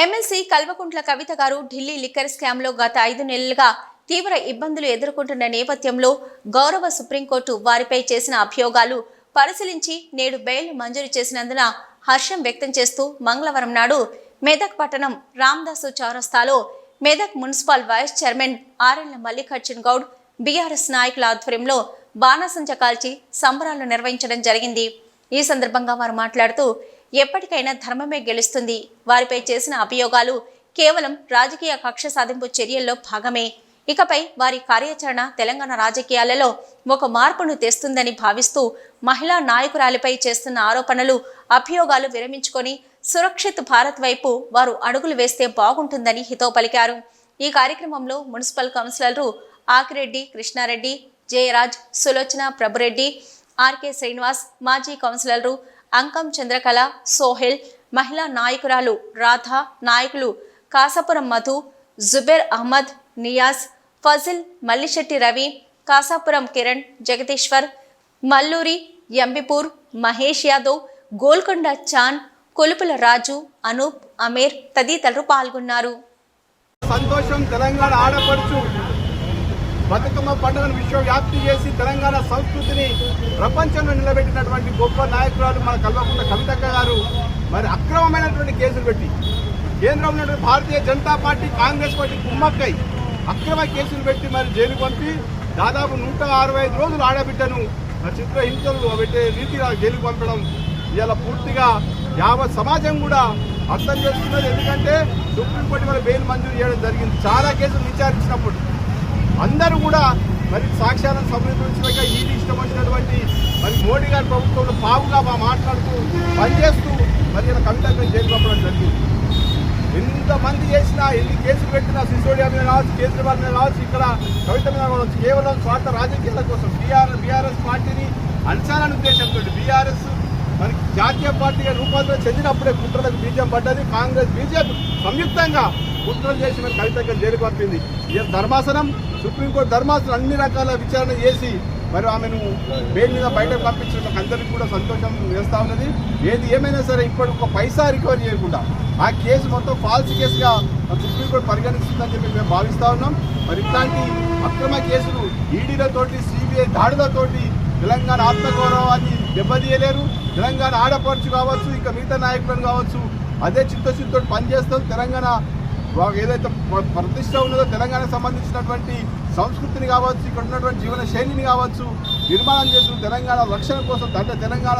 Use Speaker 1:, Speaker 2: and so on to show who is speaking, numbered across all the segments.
Speaker 1: MLC Kalvakuntla Kavitha గారు Delhi liquor స్కామ్లో గత ఐదు నెలలుగా తీవ్ర ఇబ్బందులు ఎదుర్కొంటున్న నేపథ్యంలో గౌరవ సుప్రీంకోర్టు వారిపై చేసిన అభియోగాలు పరిశీలించి నేడు బెయిల్ మంజూరు చేసినందున హర్షం వ్యక్తం చేస్తూ మంగళవారం నాడు మెదక్ పట్టణం రామ్దాసు చౌరస్తాలో Medak municipal vice chairman RL Mallikarjun Goud BRS నాయకుల ఆధ్వర్యంలో బాణసంచ కాల్చి సంబరాలు నిర్వహించడం జరిగింది. ఈ సందర్భంగా వారు మాట్లాడుతూ ఎప్పటికైనా ధర్మమే గెలుస్తుంది. వారిపై చేసిన అభియోగాలు కేవలం రాజకీయ కక్ష సాధింపు చర్యల్లో భాగమే. ఇకపై వారి కార్యాచరణ తెలంగాణ రాజకీయాలలో ఒక మార్పును తెస్తుందని భావిస్తూ మహిళా నాయకురాలిపై చేస్తున్న ఆరోపణలు అభియోగాలు విరమించుకొని సురక్షిత్ భారత్ వైపు వారు అడుగులు వేస్తే బాగుంటుందని హితో పలికారు. ఈ కార్యక్రమంలో మున్సిపల్ కౌన్సిలర్లు ఆకిరెడ్డి కృష్ణారెడ్డి జయరాజ్ సులోచన ప్రభురెడ్డి ఆర్కే శ్రీనివాస్ మాజీ కౌన్సిలర్లు అంకం చంద్రకళ సోహెల్ మహిళా నాయకురాలు రాధా నాయకులు కాసాపురం మధు జుబేర్ అహ్మద్ నియాజ్ ఫజిల్ మల్లిశెట్టి రవి కాసాపురం కిరణ్ జగదీశ్వర్ మల్లూరి ఎంబిపూర్ మహేష్ యాదవ్ గోల్కొండ చాన్ కొలుపుల రాజు అనూప్ అమీర్ తదితరులు పాల్గొన్నారు.
Speaker 2: సంతోషం తెలంగాణ ఆడపడుచు. బతుకమ్మ పండుగను విశ్వవ్యాప్తి చేసి తెలంగాణ సంస్కృతిని ప్రపంచంలో నిలబెట్టినటువంటి గొప్ప నాయకురాలు మన కల్వకుంట కవితక్క గారు. మరి అక్రమమైనటువంటి కేసులు పెట్టి కేంద్రంలో ఉన్నటువంటి Bharatiya Janata Party Congress party కుమ్మక్కై అక్రమ కేసులు పెట్టి మరి జైలు పంపి దాదాపు నూట అరవై ఐదు రోజులు ఆడబిడ్డను చిత్ర హింసలు పెట్టే రీతిగా జైలు పంపడం ఇలా పూర్తిగా యావత్ సమాజం కూడా అర్థం చేసుకున్నది. ఎందుకంటే సుప్రీంకోర్టు మన బెయిల్ మంజూరు చేయడం జరిగింది. చాలా కేసులు విచారించినప్పుడు అందరూ కూడా మరి సాక్ష్యాలను సమర్పించలేక ఈడీ ఇష్టం వచ్చినటువంటి మరి మోడీ గారి ప్రభుత్వంలో పావుగా మా మాట్లాడుతూ పనిచేస్తూ మరి ఇలా కవితకు జైలు పంపడం జరిగింది. ఎంతమంది చేసినా ఎన్ని కేసులు పెట్టినా సిసోడియా మీద రావచ్చు కేజ్రీవాల్ మీద రావచ్చు ఇక్కడ కవిత మీద కావచ్చు కేవలం స్వార్థ రాజకీయాల కోసం బీఆర్ బీఆర్ఎస్ పార్టీని అంచాలనే ఉద్దేశంతో బీఆర్ఎస్ మనకి జాతీయ పార్టీగా రూపాంతరం చెందినప్పుడే కుట్రలకు బీజం పడ్డది. కాంగ్రెస్ బీజేపీ సంయుక్తంగా కుట్రలు చేసి మన కవితగా జైలు పంపింది. ఈ ధర్మాసనం సుప్రీంకోర్టు ధర్మాసనం అన్ని రకాల విచారణ చేసి మరి ఆమెను బెయిల్ మీద బయటకు పంపించడం అందరికీ కూడా సంతోషం వేస్తా ఉన్నది. ఏది ఏమైనా సరే ఇప్పటి ఒక పైసా రికవర్ చేయకుండా ఆ కేసు మొత్తం ఫాల్స్ కేసుగా సుప్రీంకోర్టు పరిగణిస్తుందని చెప్పి మేము భావిస్తూ ఉన్నాం. మరి ఇట్లాంటి అక్రమ కేసులు ఈడీలతోటి సిబిఐ దాడులతోటి తెలంగాణ ఆత్మగౌరవాన్ని దెబ్బతీయలేరు. తెలంగాణ ఆడపడుచు కావచ్చు ఇంకా మిగతా నాయకులను కావచ్చు అదే చిత్తశుద్ధితో పనిచేస్తాం తెలంగాణ ఏదైతే ప్రతిష్ట ఉన్నదో తెలంగాణకు సంబంధించినటువంటి సంస్కృతిని కావచ్చు ఇక్కడ ఉన్నటువంటి జీవన శైలిని కావచ్చు నిర్మాణం చేసిన తెలంగాణ రక్షణ కోసం అంటే తెలంగాణ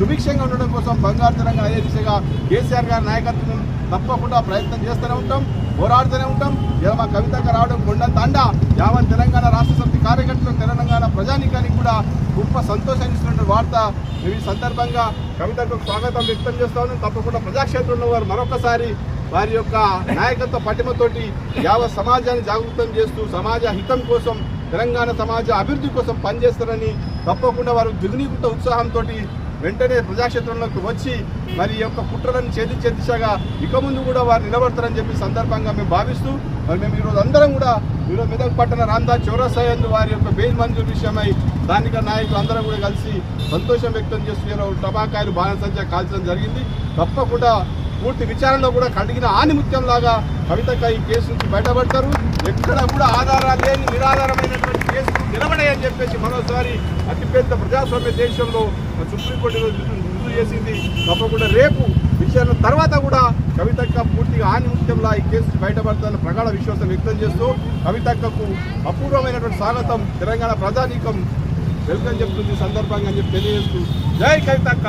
Speaker 2: సుభిక్షంగా ఉండడం కోసం బంగారు తెలంగాణ అదే దిశగా కేసీఆర్ గారి నాయకత్వం తప్పకుండా ప్రయత్నం చేస్తూనే ఉంటాం పోరాడుతూనే ఉంటాం. ఇలా మా కవితగా రావడం కొండంత అండ. యావత్ తెలంగాణ రాష్ట్ర సమితి కార్యకర్తలు తెలంగాణ ప్రజానికానికి కూడా గొప్ప సంతోషాన్ని ఇస్తున్న వార్త మేము ఈ సందర్భంగా కవితకు స్వాగతం వ్యక్తం చేస్తా ఉన్నాం. తప్పకుండా ప్రజాక్షేత్రంలో వారు మరొకసారి వారి యొక్క నాయకత్వ పటిమతోటి యావ సమాజాన్ని జాగృతం చేస్తూ సమాజ హితం కోసం తెలంగాణ సమాజ అభివృద్ధి కోసం పనిచేస్తారని తప్పకుండా వారు దిగునీకృత ఉత్సాహంతో వెంటనే ప్రజాక్షేత్రంలోకి వచ్చి మరి ఈ యొక్క కుట్రలను ఛేదించే దిశగా ఇక ముందు కూడా వారు నిలబడతారని చెప్పి సందర్భంగా మేము భావిస్తూ మరి మేము ఈరోజు అందరం కూడా ఈరోజు మెదక్ పట్టణ రామ్దాస్ చౌరసాయందు వారి యొక్క బెయిల్ మంజూరు విషయమై స్థానిక నాయకులు అందరం కూడా కలిసి సంతోషం వ్యక్తం చేస్తూ టపాకాయలు బాణసంచ కాల్చడం జరిగింది. తప్పకుండా పూర్తి విచారణలో కూడా కడిగిన ఆనిముత్యం లాగా కవితక్క ఈ కేసు నుంచి బయటపడతారు. ఎక్కడ కూడా ఆధారాలు లేని నిరాధారమైనటువంటి కేసులు నిలబడాయని చెప్పేసి మరోసారి అతిపెద్ద ప్రజాస్వామ్య దేశంలో సుప్రీంకోర్టు రుజువు చేసింది. తప్పకుండా రేపు విచారణ తర్వాత కూడా కవితక్క పూర్తిగా ఆనిముత్యంలా ఈ కేసు బయటపడతారని ప్రగాఢ విశ్వాసం వ్యక్తం చేస్తూ కవితక్కకు అపూర్వమైనటువంటి స్వాగతం తెలంగాణ ప్రజానీకం వెల్కమ్ చెప్తుంది సందర్భంగా అని చెప్పి తెలియజేస్తూ జై కవితక్క.